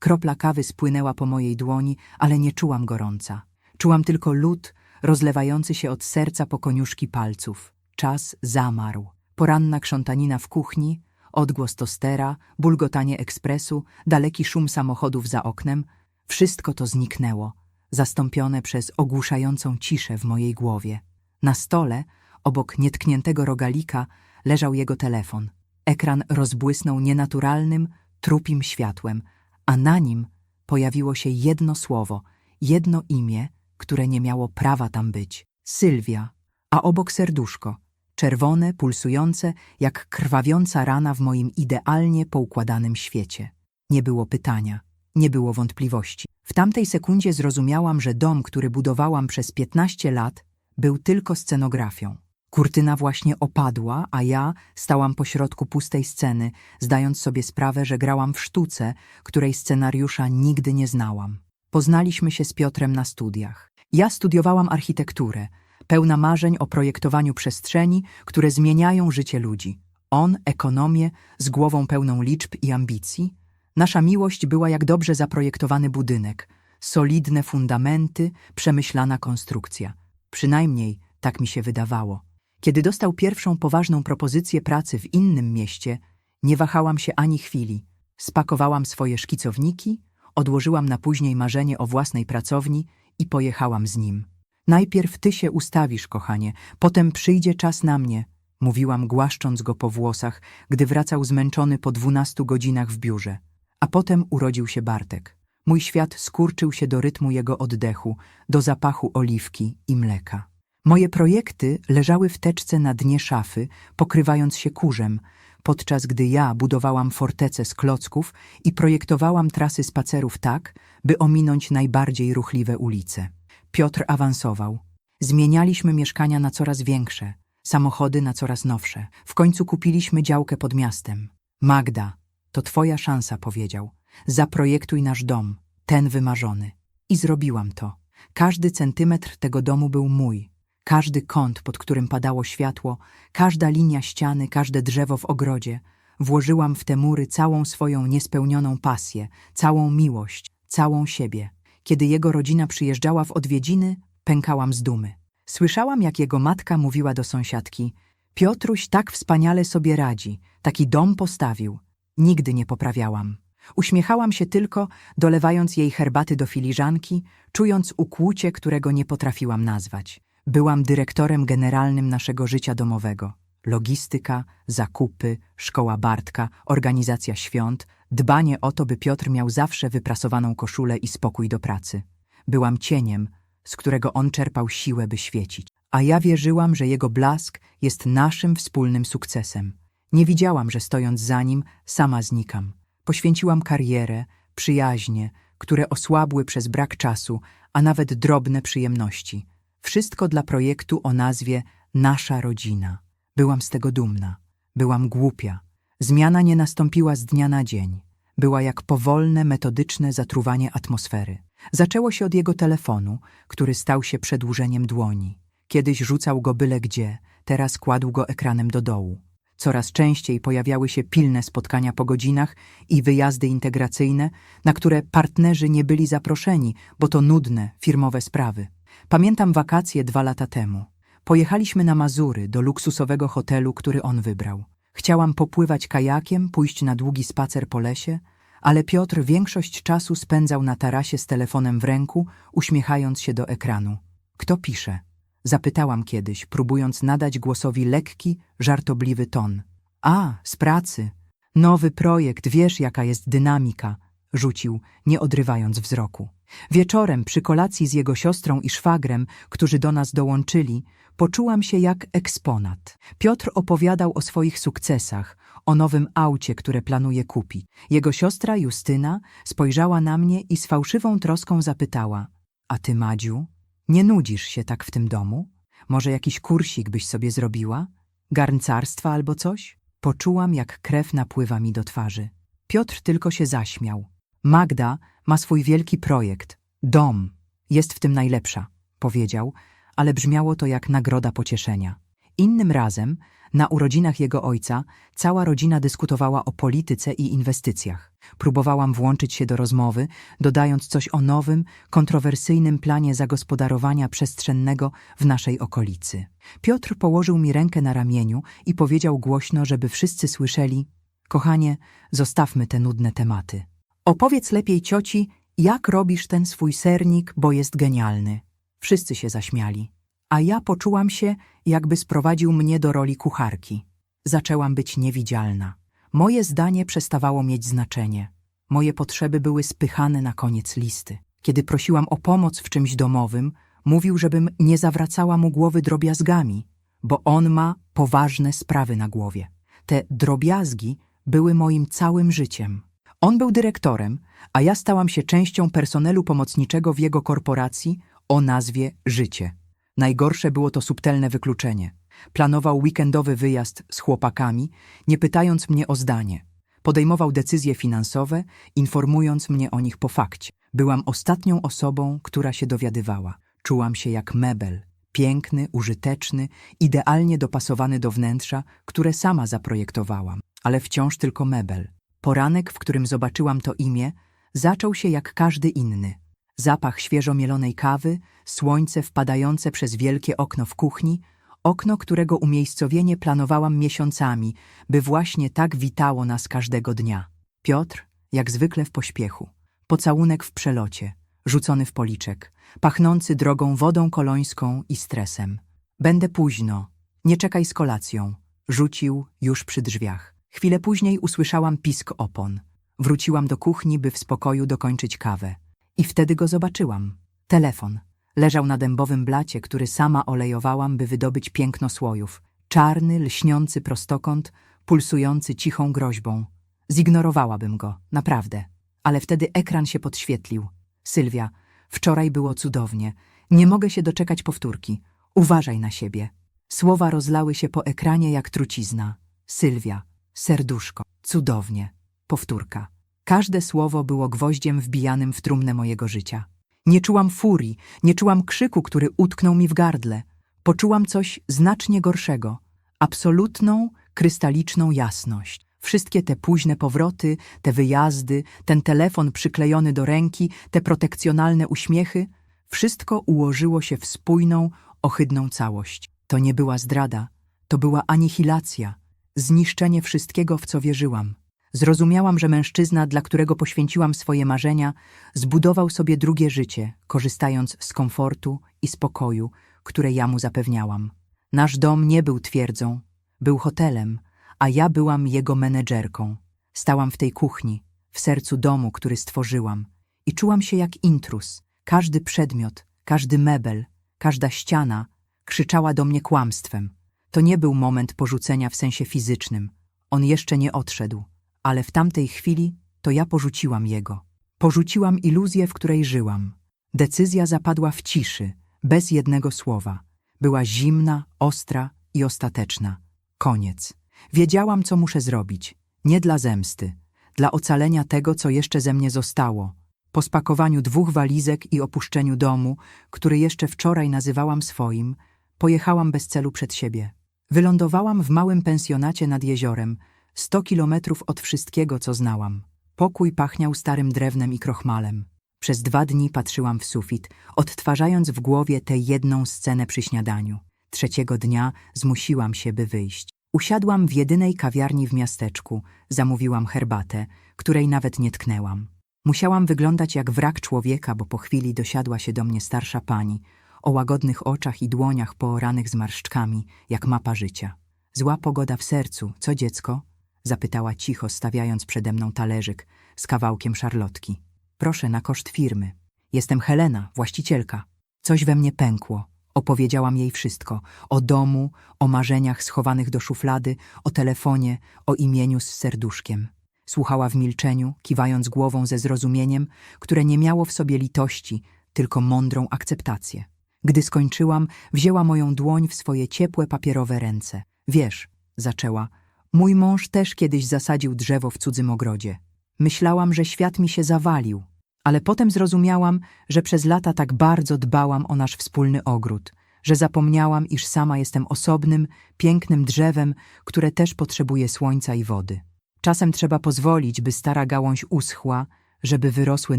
Kropla kawy spłynęła po mojej dłoni, ale nie czułam gorąca. Czułam tylko lód rozlewający się od serca po koniuszki palców. Czas zamarł. Poranna krzątanina w kuchni, odgłos tostera, bulgotanie ekspresu, daleki szum samochodów za oknem. Wszystko to zniknęło, zastąpione przez ogłuszającą ciszę w mojej głowie. Na stole, obok nietkniętego rogalika, leżał jego telefon. Ekran rozbłysnął nienaturalnym, trupim światłem, a na nim pojawiło się jedno słowo, jedno imię, które nie miało prawa tam być. Sylwia, a obok serduszko, czerwone, pulsujące, jak krwawiąca rana w moim idealnie poukładanym świecie. Nie było pytania, nie było wątpliwości. W tamtej sekundzie zrozumiałam, że dom, który budowałam przez 15 lat, był tylko scenografią. Kurtyna właśnie opadła, a ja stałam pośrodku pustej sceny, zdając sobie sprawę, że grałam w sztuce, której scenariusza nigdy nie znałam. Poznaliśmy się z Piotrem na studiach. Ja studiowałam architekturę, pełna marzeń o projektowaniu przestrzeni, które zmieniają życie ludzi. On ekonomię z głową pełną liczb i ambicji. Nasza miłość była jak dobrze zaprojektowany budynek, solidne fundamenty, przemyślana konstrukcja. Przynajmniej tak mi się wydawało. Kiedy dostał pierwszą poważną propozycję pracy w innym mieście, nie wahałam się ani chwili. Spakowałam swoje szkicowniki, odłożyłam na później marzenie o własnej pracowni i pojechałam z nim. Najpierw ty się ustawisz, kochanie, potem przyjdzie czas na mnie, mówiłam głaszcząc go po włosach, gdy wracał zmęczony po dwunastu godzinach w biurze. A potem urodził się Bartek. Mój świat skurczył się do rytmu jego oddechu, do zapachu oliwki i mleka. Moje projekty leżały w teczce na dnie szafy, pokrywając się kurzem, podczas gdy ja budowałam fortecę z klocków i projektowałam trasy spacerów tak, by ominąć najbardziej ruchliwe ulice. Piotr awansował. Zmienialiśmy mieszkania na coraz większe, samochody na coraz nowsze. W końcu kupiliśmy działkę pod miastem. Magda, to twoja szansa, powiedział. Zaprojektuj nasz dom, ten wymarzony. I zrobiłam to. Każdy centymetr tego domu był mój. Każdy kąt, pod którym padało światło, każda linia ściany, każde drzewo w ogrodzie. Włożyłam w te mury całą swoją niespełnioną pasję, całą miłość, całą siebie. Kiedy jego rodzina przyjeżdżała w odwiedziny, pękałam z dumy. Słyszałam, jak jego matka mówiła do sąsiadki: Piotruś tak wspaniale sobie radzi, taki dom postawił. Nigdy nie poprawiałam. Uśmiechałam się tylko, dolewając jej herbaty do filiżanki, czując ukłucie, którego nie potrafiłam nazwać. Byłam dyrektorem generalnym naszego życia domowego. Logistyka, zakupy, szkoła Bartka, organizacja świąt, dbanie o to, by Piotr miał zawsze wyprasowaną koszulę i spokój do pracy. Byłam cieniem, z którego on czerpał siłę, by świecić. A ja wierzyłam, że jego blask jest naszym wspólnym sukcesem. Nie widziałam, że stojąc za nim, sama znikam. Poświęciłam karierę, przyjaźnie, które osłabły przez brak czasu, a nawet drobne przyjemności. Wszystko dla projektu o nazwie Nasza Rodzina. Byłam z tego dumna. Byłam głupia. Zmiana nie nastąpiła z dnia na dzień. Była jak powolne, metodyczne zatruwanie atmosfery. Zaczęło się od jego telefonu, który stał się przedłużeniem dłoni. Kiedyś rzucał go byle gdzie, teraz kładł go ekranem do dołu. Coraz częściej pojawiały się pilne spotkania po godzinach i wyjazdy integracyjne, na które partnerzy nie byli zaproszeni, bo to nudne, firmowe sprawy. Pamiętam wakacje dwa lata temu. Pojechaliśmy na Mazury, do luksusowego hotelu, który on wybrał. Chciałam popływać kajakiem, pójść na długi spacer po lesie, ale Piotr większość czasu spędzał na tarasie z telefonem w ręku, uśmiechając się do ekranu. Kto pisze? Zapytałam kiedyś, próbując nadać głosowi lekki, żartobliwy ton. A, z pracy. Nowy projekt, wiesz jaka jest dynamika, rzucił, nie odrywając wzroku. Wieczorem, przy kolacji z jego siostrą i szwagrem, którzy do nas dołączyli, poczułam się jak eksponat. Piotr opowiadał o swoich sukcesach, o nowym aucie, które planuje kupić. Jego siostra Justyna spojrzała na mnie i z fałszywą troską zapytała: A ty, Madziu, nie nudzisz się tak w tym domu? Może jakiś kursik byś sobie zrobiła? Garncarstwa albo coś? Poczułam, jak krew napływa mi do twarzy. Piotr tylko się zaśmiał. Magda ma swój wielki projekt. Dom. Jest w tym najlepsza, powiedział, ale brzmiało to jak nagroda pocieszenia. Innym razem, na urodzinach jego ojca, cała rodzina dyskutowała o polityce i inwestycjach. Próbowałam włączyć się do rozmowy, dodając coś o nowym, kontrowersyjnym planie zagospodarowania przestrzennego w naszej okolicy. Piotr położył mi rękę na ramieniu i powiedział głośno, żeby wszyscy słyszeli: Kochanie, zostawmy te nudne tematy. Opowiedz lepiej cioci, jak robisz ten swój sernik, bo jest genialny. Wszyscy się zaśmiali. A ja poczułam się, jakby sprowadził mnie do roli kucharki. Zaczęłam być niewidzialna. Moje zdanie przestawało mieć znaczenie. Moje potrzeby były spychane na koniec listy. Kiedy prosiłam o pomoc w czymś domowym, mówił, żebym nie zawracała mu głowy drobiazgami, bo on ma poważne sprawy na głowie. Te drobiazgi były moim całym życiem. On był dyrektorem, a ja stałam się częścią personelu pomocniczego w jego korporacji o nazwie Życie. Najgorsze było to subtelne wykluczenie. Planował weekendowy wyjazd z chłopakami, nie pytając mnie o zdanie. Podejmował decyzje finansowe, informując mnie o nich po fakcie. Byłam ostatnią osobą, która się dowiadywała. Czułam się jak mebel, piękny, użyteczny, idealnie dopasowany do wnętrza, które sama zaprojektowałam, ale wciąż tylko mebel. Poranek, w którym zobaczyłam to imię, zaczął się jak każdy inny. Zapach świeżo mielonej kawy, słońce wpadające przez wielkie okno w kuchni, okno, którego umiejscowienie planowałam miesiącami, by właśnie tak witało nas każdego dnia. Piotr, jak zwykle w pośpiechu. Pocałunek w przelocie, rzucony w policzek, pachnący drogą wodą kolońską i stresem. Będę późno, nie czekaj z kolacją. Rzucił już przy drzwiach. Chwilę później usłyszałam pisk opon. Wróciłam do kuchni, by w spokoju dokończyć kawę. I wtedy go zobaczyłam. Telefon. Leżał na dębowym blacie, który sama olejowałam, by wydobyć piękno słojów. Czarny, lśniący prostokąt, pulsujący cichą groźbą. Zignorowałabym go, naprawdę. Ale wtedy ekran się podświetlił. Sylwia, wczoraj było cudownie. Nie mogę się doczekać powtórki. Uważaj na siebie. Słowa rozlały się po ekranie jak trucizna. Sylwia, serduszko, cudownie. Powtórka. Każde słowo było gwoździem wbijanym w trumnę mojego życia. Nie czułam furii, nie czułam krzyku, który utknął mi w gardle. Poczułam coś znacznie gorszego. Absolutną, krystaliczną jasność. Wszystkie te późne powroty, te wyjazdy, ten telefon przyklejony do ręki, te protekcjonalne uśmiechy, wszystko ułożyło się w spójną, ohydną całość. To nie była zdrada, to była anihilacja, zniszczenie wszystkiego, w co wierzyłam. Zrozumiałam, że mężczyzna, dla którego poświęciłam swoje marzenia, zbudował sobie drugie życie, korzystając z komfortu i spokoju, które ja mu zapewniałam. Nasz dom nie był twierdzą, był hotelem, a ja byłam jego menedżerką. Stałam w tej kuchni, w sercu domu, który stworzyłam i czułam się jak intrus. Każdy przedmiot, każdy mebel, każda ściana krzyczała do mnie kłamstwem. To nie był moment porzucenia w sensie fizycznym. On jeszcze nie odszedł ale w tamtej chwili to ja porzuciłam jego. Porzuciłam iluzję, w której żyłam. Decyzja zapadła w ciszy, bez jednego słowa. Była zimna, ostra i ostateczna. Koniec. Wiedziałam, co muszę zrobić. Nie dla zemsty, dla ocalenia tego, co jeszcze ze mnie zostało. Po spakowaniu dwóch walizek i opuszczeniu domu, który jeszcze wczoraj nazywałam swoim, pojechałam bez celu przed siebie. Wylądowałam w małym pensjonacie nad jeziorem, Sto kilometrów od wszystkiego, co znałam. Pokój pachniał starym drewnem i krochmalem. Przez dwa dni patrzyłam w sufit, odtwarzając w głowie tę jedną scenę przy śniadaniu. Trzeciego dnia zmusiłam się, by wyjść. Usiadłam w jedynej kawiarni w miasteczku, zamówiłam herbatę, której nawet nie tknęłam. Musiałam wyglądać jak wrak człowieka, bo po chwili dosiadła się do mnie starsza pani, o łagodnych oczach i dłoniach pooranych zmarszczkami, jak mapa życia. Zła pogoda w sercu, co dziecko? Zapytała cicho, stawiając przede mną talerzyk z kawałkiem szarlotki. Proszę, na koszt firmy. Jestem Helena, właścicielka. Coś we mnie pękło. Opowiedziałam jej wszystko. O domu, o marzeniach schowanych do szuflady, o telefonie, o imieniu z serduszkiem. Słuchała w milczeniu, kiwając głową ze zrozumieniem, które nie miało w sobie litości, tylko mądrą akceptację. Gdy skończyłam, wzięła moją dłoń w swoje ciepłe papierowe ręce. Wiesz, zaczęła, Mój mąż też kiedyś zasadził drzewo w cudzym ogrodzie. Myślałam, że świat mi się zawalił, ale potem zrozumiałam, że przez lata tak bardzo dbałam o nasz wspólny ogród, że zapomniałam, iż sama jestem osobnym, pięknym drzewem, które też potrzebuje słońca i wody. Czasem trzeba pozwolić, by stara gałąź uschła, żeby wyrosły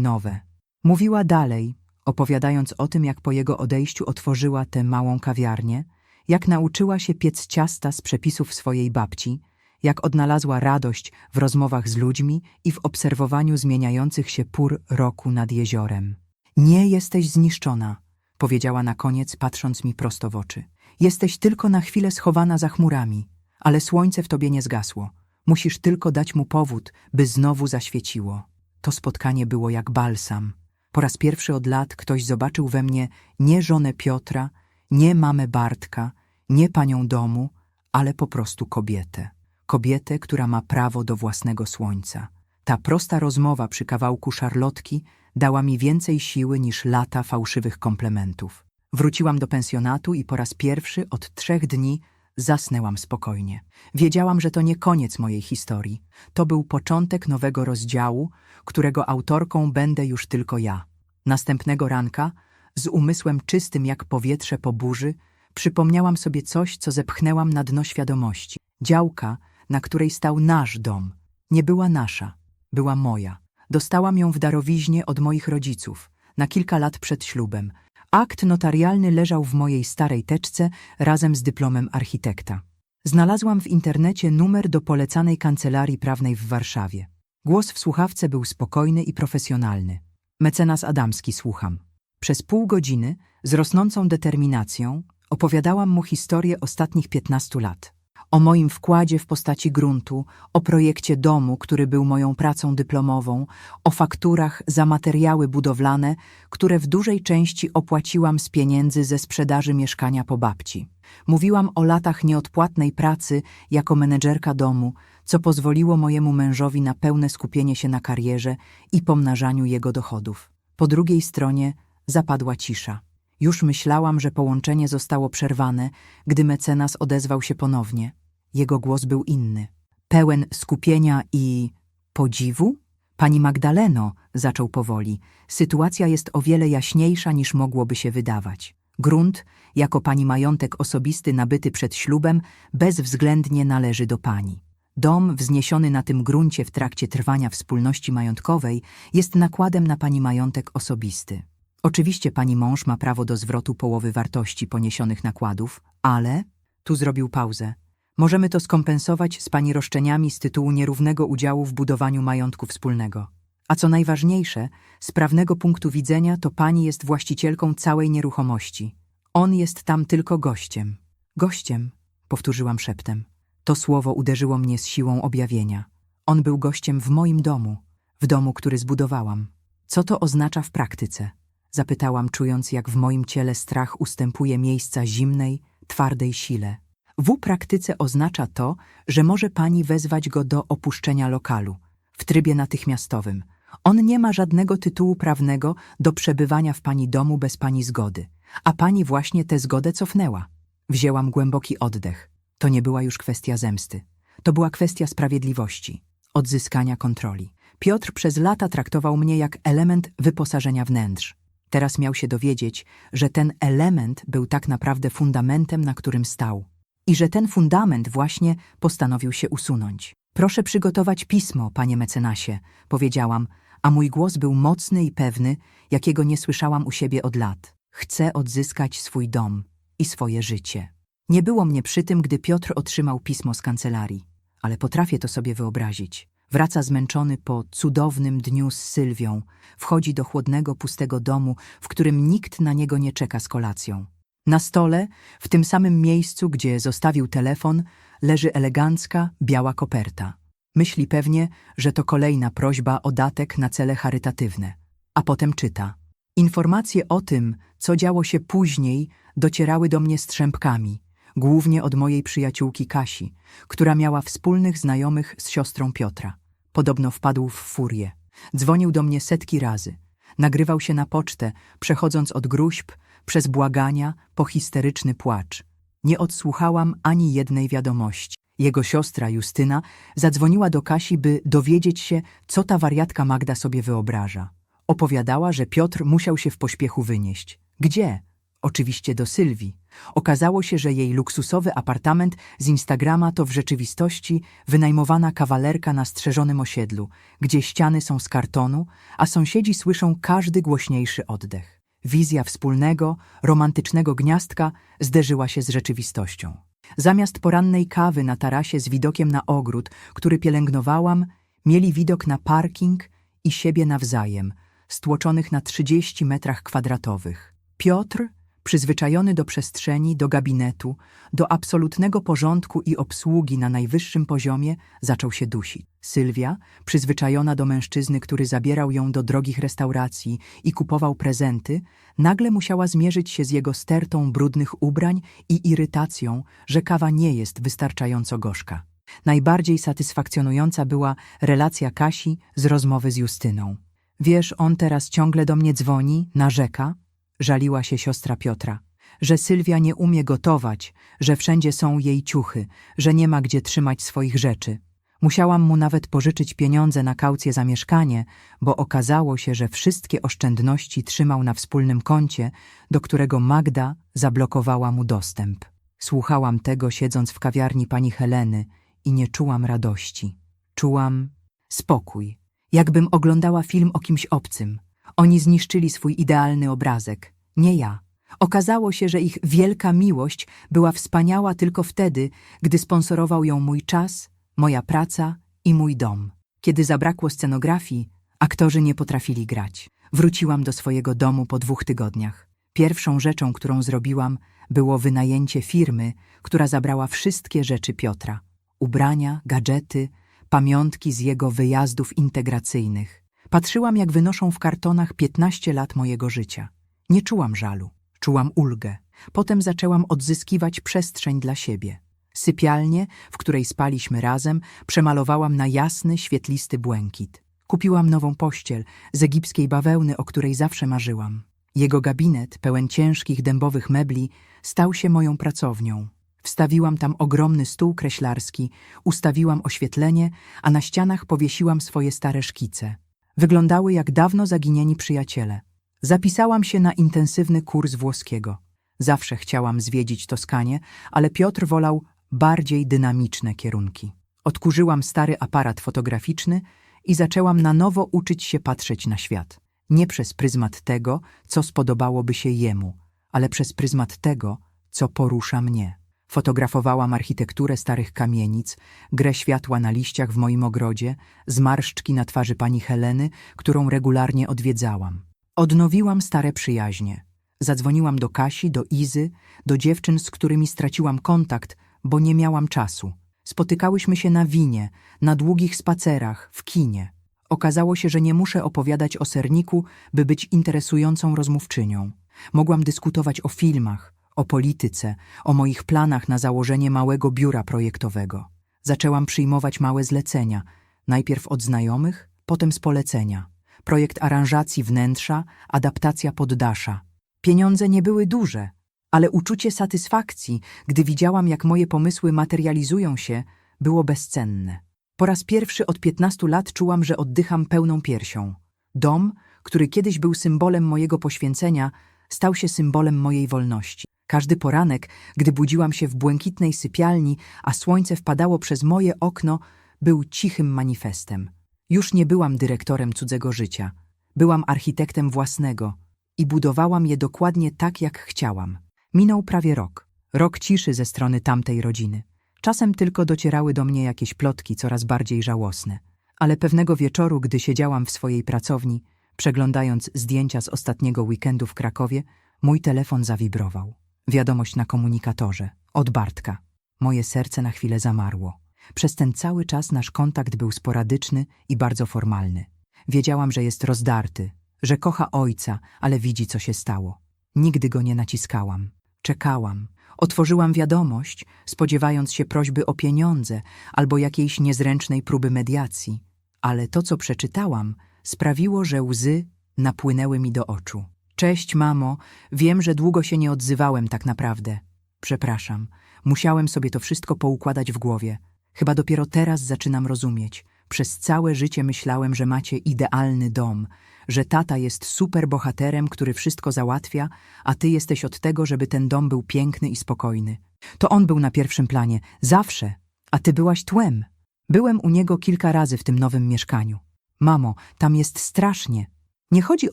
nowe. Mówiła dalej, opowiadając o tym, jak po jego odejściu otworzyła tę małą kawiarnię, jak nauczyła się piec ciasta z przepisów swojej babci, jak odnalazła radość w rozmowach z ludźmi i w obserwowaniu zmieniających się pór roku nad jeziorem. Nie jesteś zniszczona, powiedziała na koniec, patrząc mi prosto w oczy. Jesteś tylko na chwilę schowana za chmurami, ale słońce w tobie nie zgasło. Musisz tylko dać mu powód, by znowu zaświeciło. To spotkanie było jak balsam. Po raz pierwszy od lat ktoś zobaczył we mnie nie żonę Piotra, nie mamę Bartka, nie panią domu, ale po prostu kobietę. Kobietę, która ma prawo do własnego słońca. Ta prosta rozmowa przy kawałku szarlotki dała mi więcej siły niż lata fałszywych komplementów. Wróciłam do pensjonatu i po raz pierwszy od trzech dni zasnęłam spokojnie. Wiedziałam, że to nie koniec mojej historii. To był początek nowego rozdziału, którego autorką będę już tylko ja. Następnego ranka, z umysłem czystym jak powietrze po burzy, przypomniałam sobie coś, co zepchnęłam na dno świadomości. Działka, na której stał nasz dom, nie była nasza, była moja. Dostałam ją w darowiźnie od moich rodziców, na kilka lat przed ślubem. Akt notarialny leżał w mojej starej teczce razem z dyplomem architekta. Znalazłam w internecie numer do polecanej kancelarii prawnej w Warszawie. Głos w słuchawce był spokojny i profesjonalny. Mecenas Adamski słucham. Przez pół godziny, z rosnącą determinacją, opowiadałam mu historię ostatnich piętnastu lat. O moim wkładzie w postaci gruntu, o projekcie domu, który był moją pracą dyplomową, o fakturach za materiały budowlane, które w dużej części opłaciłam z pieniędzy ze sprzedaży mieszkania po babci. Mówiłam o latach nieodpłatnej pracy jako menedżerka domu, co pozwoliło mojemu mężowi na pełne skupienie się na karierze i pomnażaniu jego dochodów. Po drugiej stronie zapadła cisza. Już myślałam, że połączenie zostało przerwane, gdy mecenas odezwał się ponownie. Jego głos był inny, pełen skupienia i podziwu. Pani Magdaleno, zaczął powoli, sytuacja jest o wiele jaśniejsza niż mogłoby się wydawać. Grunt, jako pani majątek osobisty nabyty przed ślubem, bezwzględnie należy do pani. Dom wzniesiony na tym gruncie w trakcie trwania wspólności majątkowej jest nakładem na pani majątek osobisty. Oczywiście pani mąż ma prawo do zwrotu połowy wartości poniesionych nakładów, ale... Tu zrobił pauzę. Możemy to skompensować z pani roszczeniami z tytułu nierównego udziału w budowaniu majątku wspólnego. A co najważniejsze, z prawnego punktu widzenia to pani jest właścicielką całej nieruchomości. On jest tam tylko gościem. Gościem, powtórzyłam szeptem. To słowo uderzyło mnie z siłą objawienia. On był gościem w moim domu, w domu, który zbudowałam. Co to oznacza w praktyce? Zapytałam, czując, jak w moim ciele strach ustępuje miejsca zimnej, twardej sile. W praktyce oznacza to, że może pani wezwać go do opuszczenia lokalu w trybie natychmiastowym. On nie ma żadnego tytułu prawnego do przebywania w pani domu bez pani zgody, a pani właśnie tę zgodę cofnęła. Wzięłam głęboki oddech. To nie była już kwestia zemsty. To była kwestia sprawiedliwości, odzyskania kontroli. Piotr przez lata traktował mnie jak element wyposażenia wnętrz. Teraz miał się dowiedzieć, że ten element był tak naprawdę fundamentem, na którym stał i że ten fundament właśnie postanowił się usunąć. Proszę przygotować pismo, panie mecenasie, powiedziałam, a mój głos był mocny i pewny, jakiego nie słyszałam u siebie od lat. Chcę odzyskać swój dom i swoje życie. Nie było mnie przy tym, gdy Piotr otrzymał pismo z kancelarii, ale potrafię to sobie wyobrazić. Wraca zmęczony po cudownym dniu z Sylwią, wchodzi do chłodnego, pustego domu, w którym nikt na niego nie czeka z kolacją. Na stole, w tym samym miejscu, gdzie zostawił telefon, leży elegancka, biała koperta. Myśli pewnie, że to kolejna prośba o datek na cele charytatywne. A potem czyta. Informacje o tym, co działo się później, docierały do mnie strzępkami, głównie od mojej przyjaciółki Kasi, która miała wspólnych znajomych z siostrą Piotra. Podobno wpadł w furię. Dzwonił do mnie setki razy. Nagrywał się na pocztę, przechodząc od gruźb przez błagania po histeryczny płacz. Nie odsłuchałam ani jednej wiadomości. Jego siostra Justyna zadzwoniła do Kasi, by dowiedzieć się, co ta wariatka Magda sobie wyobraża. Opowiadała, że Piotr musiał się w pośpiechu wynieść. Gdzie? Oczywiście do Sylwii. Okazało się, że jej luksusowy apartament z Instagrama to w rzeczywistości wynajmowana kawalerka na strzeżonym osiedlu, gdzie ściany są z kartonu, a sąsiedzi słyszą każdy głośniejszy oddech. Wizja wspólnego, romantycznego gniazdka zderzyła się z rzeczywistością. Zamiast porannej kawy na tarasie z widokiem na ogród, który pielęgnowałam, mieli widok na parking i siebie nawzajem, stłoczonych na 30 metrach kwadratowych. Piotr, przyzwyczajony do przestrzeni, do gabinetu, do absolutnego porządku i obsługi na najwyższym poziomie, zaczął się dusić. Sylwia, przyzwyczajona do mężczyzny, który zabierał ją do drogich restauracji i kupował prezenty, nagle musiała zmierzyć się z jego stertą brudnych ubrań i irytacją, że kawa nie jest wystarczająco gorzka. Najbardziej satysfakcjonująca była relacja Kasi z rozmowy z Justyną. Wiesz, on teraz ciągle do mnie dzwoni, narzeka, żaliła się siostra Piotra, że Sylwia nie umie gotować, że wszędzie są jej ciuchy, że nie ma gdzie trzymać swoich rzeczy. Musiałam mu nawet pożyczyć pieniądze na kaucję za mieszkanie, bo okazało się, że wszystkie oszczędności trzymał na wspólnym koncie, do którego Magda zablokowała mu dostęp. Słuchałam tego siedząc w kawiarni pani Heleny i nie czułam radości. Czułam spokój, jakbym oglądała film o kimś obcym. Oni zniszczyli swój idealny obrazek, nie ja. Okazało się, że ich wielka miłość była wspaniała tylko wtedy, gdy sponsorował ją mój czas, moja praca i mój dom. Kiedy zabrakło scenografii, aktorzy nie potrafili grać. Wróciłam do swojego domu po dwóch tygodniach. Pierwszą rzeczą, którą zrobiłam, było wynajęcie firmy, która zabrała wszystkie rzeczy Piotra. Ubrania, gadżety, pamiątki z jego wyjazdów integracyjnych. Patrzyłam, jak wynoszą w kartonach 15 lat mojego życia. Nie czułam żalu, czułam ulgę. Potem zaczęłam odzyskiwać przestrzeń dla siebie. Sypialnię, w której spaliśmy razem, przemalowałam na jasny, świetlisty błękit. Kupiłam nową pościel z egipskiej bawełny, o której zawsze marzyłam. Jego gabinet, pełen ciężkich dębowych mebli, stał się moją pracownią. Wstawiłam tam ogromny stół kreślarski, ustawiłam oświetlenie, a na ścianach powiesiłam swoje stare szkice. Wyglądały jak dawno zaginieni przyjaciele. Zapisałam się na intensywny kurs włoskiego. Zawsze chciałam zwiedzić Toskanię, ale Piotr wolał bardziej dynamiczne kierunki. Odkurzyłam stary aparat fotograficzny i zaczęłam na nowo uczyć się patrzeć na świat. Nie przez pryzmat tego, co spodobałoby się jemu, ale przez pryzmat tego, co porusza mnie. Fotografowałam architekturę starych kamienic, grę światła na liściach w moim ogrodzie, zmarszczki na twarzy pani Heleny, którą regularnie odwiedzałam. Odnowiłam stare przyjaźnie. Zadzwoniłam do Kasi, do Izy, do dziewczyn, z którymi straciłam kontakt, bo nie miałam czasu. Spotykałyśmy się na winie, na długich spacerach, w kinie. Okazało się, że nie muszę opowiadać o serniku, by być interesującą rozmówczynią. Mogłam dyskutować o filmach, o polityce, o moich planach na założenie małego biura projektowego. Zaczęłam przyjmować małe zlecenia, najpierw od znajomych, potem z polecenia. Projekt aranżacji wnętrza, adaptacja poddasza. Pieniądze nie były duże, ale uczucie satysfakcji, gdy widziałam, jak moje pomysły materializują się, było bezcenne. Po raz pierwszy od 15 lat czułam, że oddycham pełną piersią. Dom, który kiedyś był symbolem mojego poświęcenia, stał się symbolem mojej wolności. Każdy poranek, gdy budziłam się w błękitnej sypialni, a słońce wpadało przez moje okno, był cichym manifestem. Już nie byłam dyrektorem cudzego życia. Byłam architektem własnego i budowałam je dokładnie tak, jak chciałam. Minął prawie rok. Rok ciszy ze strony tamtej rodziny. Czasem tylko docierały do mnie jakieś plotki coraz bardziej żałosne. Ale pewnego wieczoru, gdy siedziałam w swojej pracowni, przeglądając zdjęcia z ostatniego weekendu w Krakowie, mój telefon zawibrował. Wiadomość na komunikatorze. Od Bartka. Moje serce na chwilę zamarło. Przez ten cały czas nasz kontakt był sporadyczny i bardzo formalny. Wiedziałam, że jest rozdarty, że kocha ojca, ale widzi, co się stało. Nigdy go nie naciskałam. Czekałam. Otworzyłam wiadomość, spodziewając się prośby o pieniądze albo jakiejś niezręcznej próby mediacji. Ale to, co przeczytałam, sprawiło, że łzy napłynęły mi do oczu. Cześć, mamo. Wiem, że długo się nie odzywałem tak naprawdę. Przepraszam. Musiałem sobie to wszystko poukładać w głowie. Chyba dopiero teraz zaczynam rozumieć. Przez całe życie myślałem, że macie idealny dom, że tata jest super bohaterem, który wszystko załatwia, a ty jesteś od tego, żeby ten dom był piękny i spokojny. To on był na pierwszym planie, zawsze, a ty byłaś tłem. Byłem u niego kilka razy w tym nowym mieszkaniu. Mamo, tam jest strasznie. Nie chodzi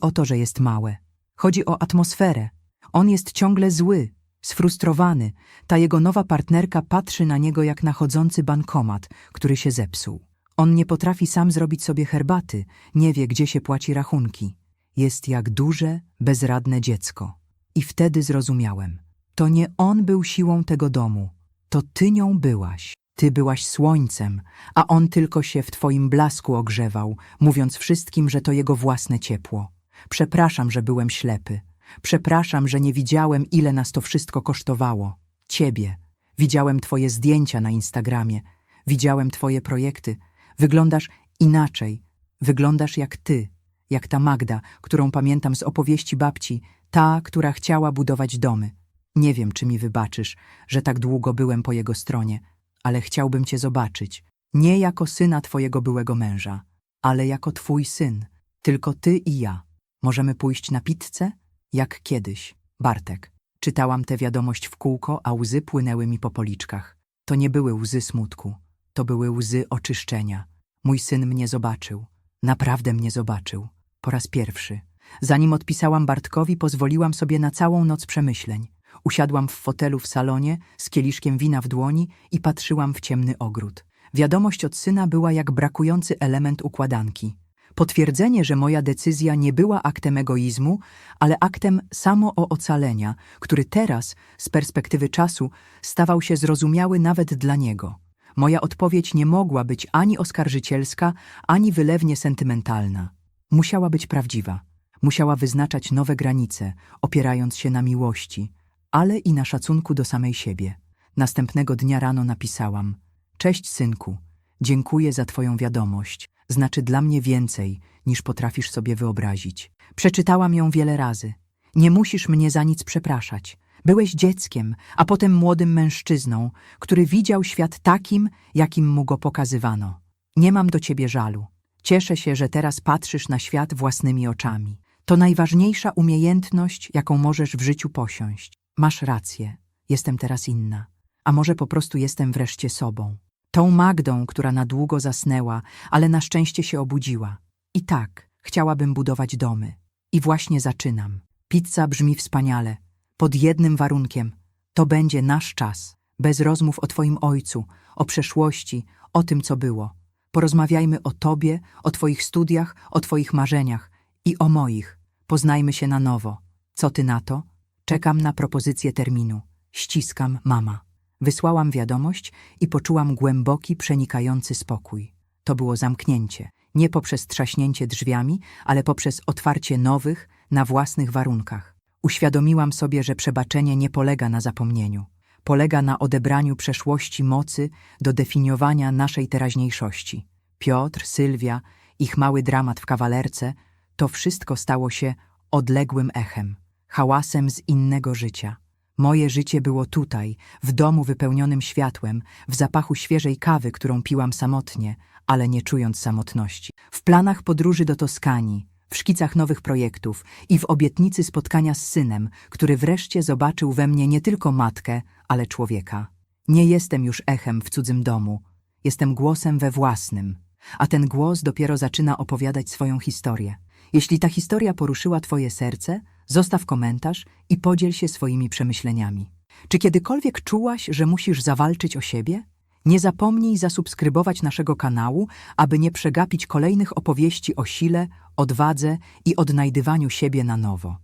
o to, że jest małe. Chodzi o atmosferę. On jest ciągle zły, sfrustrowany. Ta jego nowa partnerka patrzy na niego jak na chodzący bankomat, który się zepsuł. On nie potrafi sam zrobić sobie herbaty, nie wie, gdzie się płaci rachunki. Jest jak duże, bezradne dziecko. I wtedy zrozumiałem. To nie on był siłą tego domu, to ty nią byłaś. Ty byłaś słońcem, a on tylko się w twoim blasku ogrzewał, mówiąc wszystkim, że to jego własne ciepło. Przepraszam, że byłem ślepy. Przepraszam, że nie widziałem, ile nas to wszystko kosztowało. Ciebie. Widziałem twoje zdjęcia na Instagramie. Widziałem twoje projekty. Wyglądasz inaczej. Wyglądasz jak ty. Jak ta Magda, którą pamiętam z opowieści babci. Ta, która chciała budować domy. Nie wiem, czy mi wybaczysz, że tak długo byłem po jego stronie, ale chciałbym cię zobaczyć. Nie jako syna twojego byłego męża, ale jako twój syn. Tylko ty i ja. Możemy pójść na pizzę? Jak kiedyś. Bartek. Czytałam tę wiadomość w kółko, a łzy płynęły mi po policzkach. To nie były łzy smutku. To były łzy oczyszczenia. Mój syn mnie zobaczył. Naprawdę mnie zobaczył. Po raz pierwszy. Zanim odpisałam Bartkowi, pozwoliłam sobie na całą noc przemyśleń. Usiadłam w fotelu w salonie z kieliszkiem wina w dłoni i patrzyłam w ciemny ogród. Wiadomość od syna była jak brakujący element układanki. Potwierdzenie, że moja decyzja nie była aktem egoizmu, ale aktem samoocalenia, który teraz, z perspektywy czasu, stawał się zrozumiały nawet dla niego. Moja odpowiedź nie mogła być ani oskarżycielska, ani wylewnie sentymentalna. Musiała być prawdziwa. Musiała wyznaczać nowe granice, opierając się na miłości, ale i na szacunku do samej siebie. Następnego dnia rano napisałam: Cześć, synku, dziękuję za Twoją wiadomość. Znaczy dla mnie więcej, niż potrafisz sobie wyobrazić. Przeczytałam ją wiele razy. Nie musisz mnie za nic przepraszać. Byłeś dzieckiem, a potem młodym mężczyzną, który widział świat takim, jakim mu go pokazywano. Nie mam do ciebie żalu. Cieszę się, że teraz patrzysz na świat własnymi oczami. To najważniejsza umiejętność, jaką możesz w życiu posiąść. Masz rację, jestem teraz inna. A może po prostu jestem wreszcie sobą. Tą Magdą, która na długo zasnęła, ale na szczęście się obudziła. I tak, chciałabym budować domy. I właśnie zaczynam. Pizza brzmi wspaniale. Pod jednym warunkiem. To będzie nasz czas. Bez rozmów o twoim ojcu, o przeszłości, o tym, co było. Porozmawiajmy o tobie, o twoich studiach, o twoich marzeniach i o moich. Poznajmy się na nowo. Co ty na to? Czekam na propozycję terminu. Ściskam, mama. Wysłałam wiadomość i poczułam głęboki, przenikający spokój. To było zamknięcie, nie poprzez trzaśnięcie drzwiami, ale poprzez otwarcie nowych, na własnych warunkach. Uświadomiłam sobie, że przebaczenie nie polega na zapomnieniu. Polega na odebraniu przeszłości mocy do definiowania naszej teraźniejszości. Piotr, Sylwia, ich mały dramat w kawalerce, to wszystko stało się odległym echem, hałasem z innego życia. Moje życie było tutaj, w domu wypełnionym światłem, w zapachu świeżej kawy, którą piłam samotnie, ale nie czując samotności. W planach podróży do Toskanii, w szkicach nowych projektów i w obietnicy spotkania z synem, który wreszcie zobaczył we mnie nie tylko matkę, ale człowieka. Nie jestem już echem w cudzym domu, jestem głosem we własnym, a ten głos dopiero zaczyna opowiadać swoją historię. Jeśli ta historia poruszyła Twoje serce, zostaw komentarz i podziel się swoimi przemyśleniami. Czy kiedykolwiek czułaś, że musisz zawalczyć o siebie? Nie zapomnij zasubskrybować naszego kanału, aby nie przegapić kolejnych opowieści o sile, odwadze i odnajdywaniu siebie na nowo.